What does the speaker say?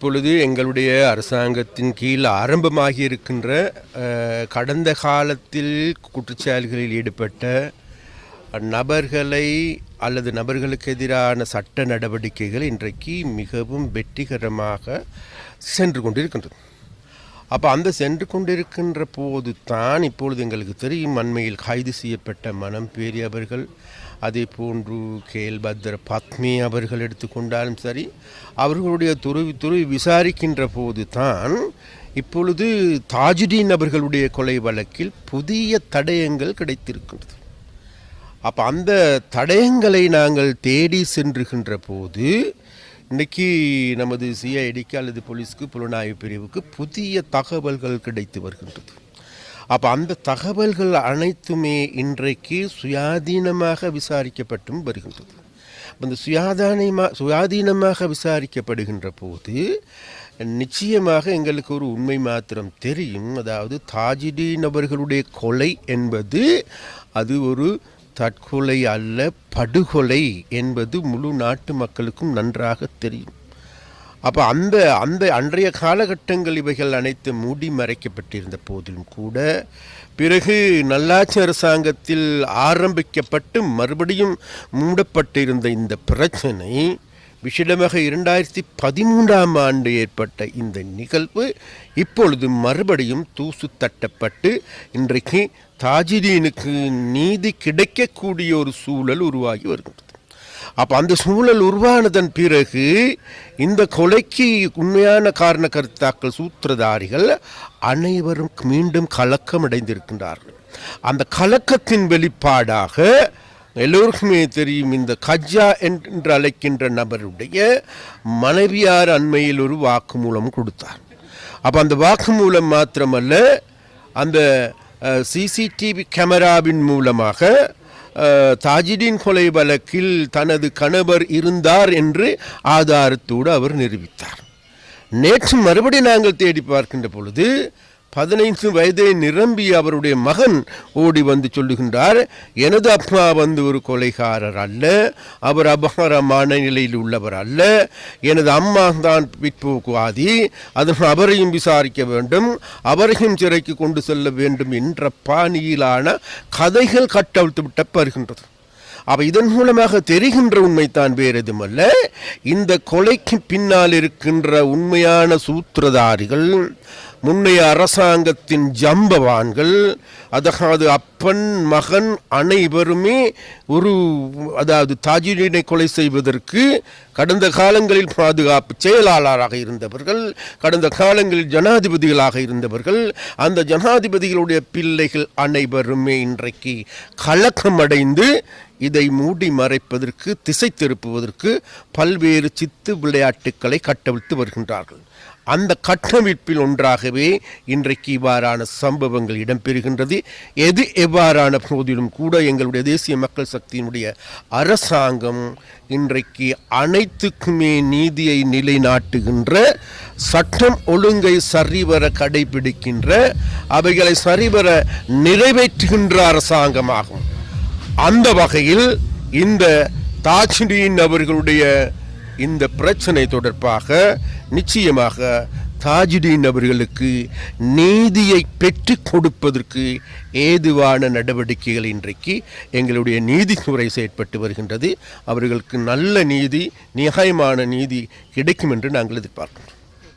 இப்பொழுது எங்களுடைய அரசாங்கத்தின் கீழ் ஆரம்பமாகி இருக்கின்ற கடந்த காலத்தில் குற்றச்செயல்களில் ஈடுபட்ட நபர்களை அல்லது நபர்களுக்கு எதிரான சட்ட நடவடிக்கைகள் இன்றைக்கு மிகவும் வெற்றிகரமாக சென்று கொண்டிருக்கின்றது. அப்போ அந்த சென்று கொண்டிருக்கின்ற போது தான் இப்பொழுது எங்களுக்கு தெரியும் அண்மையில் கைது செய்யப்பட்ட மனம் பெரியவர்கள் அதே போன்று கேல்பத்ர பத்மி அவர்கள் எடுத்துக்கொண்டாலும் சரி அவர்களுடைய துருவி துருவி விசாரிக்கின்ற போது தான் இப்பொழுது தாஜுதீன் அவர்களுடைய கொலை வழக்கில் புதிய தடயங்கள் கிடைத்திருக்கின்றது. அப்போ அந்த தடயங்களை நாங்கள் தேடி சென்றுகின்ற போது இன்னைக்கு நமது சிஐடிக்கு அல்லது போலீஸ்க்கு புலனாய்வு பிரிவுக்கு புதிய தகவல்கள் கிடைத்து வருகின்றது. அப்போ அந்த தகவல்கள் அனைத்துமே இன்றைக்கு சுயாதீனமாக விசாரிக்கப்பட்டும் வருகின்றது. அந்த சுயாதானமாக சுயாதீனமாக விசாரிக்கப்படுகின்ற போது நிச்சயமாக எங்களுக்கு ஒரு உண்மை மாத்திரம் தெரியும். அதாவது தாஜிடீன் அவர்களுடைய கொலை என்பது அது ஒரு தற்கொலை அல்ல படுகொலை என்பது முழு நாட்டு மக்களுக்கும் நன்றாக தெரியும். அப்போ அந்த அந்த அன்றைய காலகட்டங்கள் இவைகள் அனைத்து மூடி மறைக்கப்பட்டிருந்த போதிலும் கூட பிறகு நல்லாட்சி அரசாங்கத்தில் ஆரம்பிக்கப்பட்டு மறுபடியும் மூடப்பட்டிருந்த இந்த பிரச்சனை விஷயமாக இரண்டாயிரத்தி பதிமூன்றாம் ஆண்டு ஏற்பட்ட இந்த நிகழ்வு இப்பொழுது மறுபடியும் தூசு தட்டப்பட்டு இன்றைக்கு தாஜிதீனுக்கு நீதி கிடைக்கக்கூடிய ஒரு சூழல் உருவாகி வருகிறது. அப்போ அந்த சூழல் உருவானதன் பிறகு இந்த கொலைக்கு உண்மையான காரண கருத்தாக்கள் சூத்திரதாரிகள் அனைவரும் மீண்டும் கலக்கம் அடைந்திருக்கின்றார்கள். அந்த கலக்கத்தின் வெளிப்பாடாக எல்லோருக்குமே தெரியும் இந்த கஜ்ஜா என்று அழைக்கின்ற நபருடைய மனைவியார் அண்மையில் ஒரு வாக்குமூலம் கொடுத்தார். அப்போ அந்த வாக்குமூலம் மாத்திரமல்ல அந்த சிசிடிவி கேமராவின் மூலமாக தாஜிடின் கொலை வழக்கில் தனது கணவர் இருந்தார் என்று ஆதாரத்தோடு அவர் நிரூபித்தார். நேற்று மறுபடி நாங்கள் தேடி பார்க்கின்ற பொழுது பதினைந்து வயதை நிரம்பிய அவருடைய மகன் ஓடி வந்து சொல்லுகின்றார் எனது அப்பா வந்து ஒரு கொலைகாரர் அல்ல அவர் அபகாரமான நிலையில் உள்ளவர் அல்ல எனது அம்மா தான் பிற்போக்குவாதி அதனால் அவரையும் விசாரிக்க வேண்டும் அவரையும் சிறைக்கு கொண்டு செல்ல வேண்டும் என்ற பாணியிலான கதைகள் கட்டவிழ்த்து விட்ட வருகின்றது அப்ப இதன் மூலமாக தெரிகின்ற உண்மைத்தான் வேறு எதுமல்ல இந்த கொலைக்கு பின்னால் இருக்கின்ற உண்மையான சூத்திரதாரிகள் முன்னைய அரசாங்கத்தின் ஜம்பவான்கள் அதாவது அப்பன் மகன் அனைவருமே ஒரு அதாவது தாஜுடீனை கொலை செய்வதற்கு கடந்த காலங்களில் பாதுகாப்பு செயலாளராக இருந்தவர்கள் கடந்த காலங்களில் ஜனாதிபதிகளாக இருந்தவர்கள் அந்த ஜனாதிபதிகளுடைய பிள்ளைகள் அனைவருமே இன்றைக்கு கலக்கமடைந்து இதை மூடி மறைப்பதற்கு திசை திருப்புவதற்கு பல்வேறு சித்து விளையாட்டுக்களை கட்டவிழ்த்து வருகின்றார்கள். அந்த கட்டமைப்பில் ஒன்றாக ஆகவே இன்றைக்கு இவ்வாறான சம்பவங்கள் இடம்பெறுகின்றது. எது எவ்வாறான போதிலும் கூட எங்களுடைய தேசிய மக்கள் சக்தியினுடைய அரசாங்கம் இன்றைக்கு அனைத்துக்குமே நீதியை நிலைநாட்டுகின்ற சட்டம் ஒழுங்கை சரிவர கடைபிடிக்கின்ற அவைகளை சரிவர நிறைவேற்றுகின்ற அரசாங்கமாகும். அந்த வகையில் இந்த தாஜ்டீன் அவர்களுடைய இந்த பிரச்சனை தொடர்பாக நிச்சயமாக தாஜுதீன் அவர்களுக்கு நீதியை பெற்று கொடுப்பதற்கு ஏதுவான நடவடிக்கைகள் இன்றைக்கு எங்களுடைய நீதித்துறை செயற்பட்டு வருகின்றது. அவர்களுக்கு நல்ல நீதி நியாயமான நீதி கிடைக்கும் என்று நாங்கள் எதிர்பார்க்கிறோம்.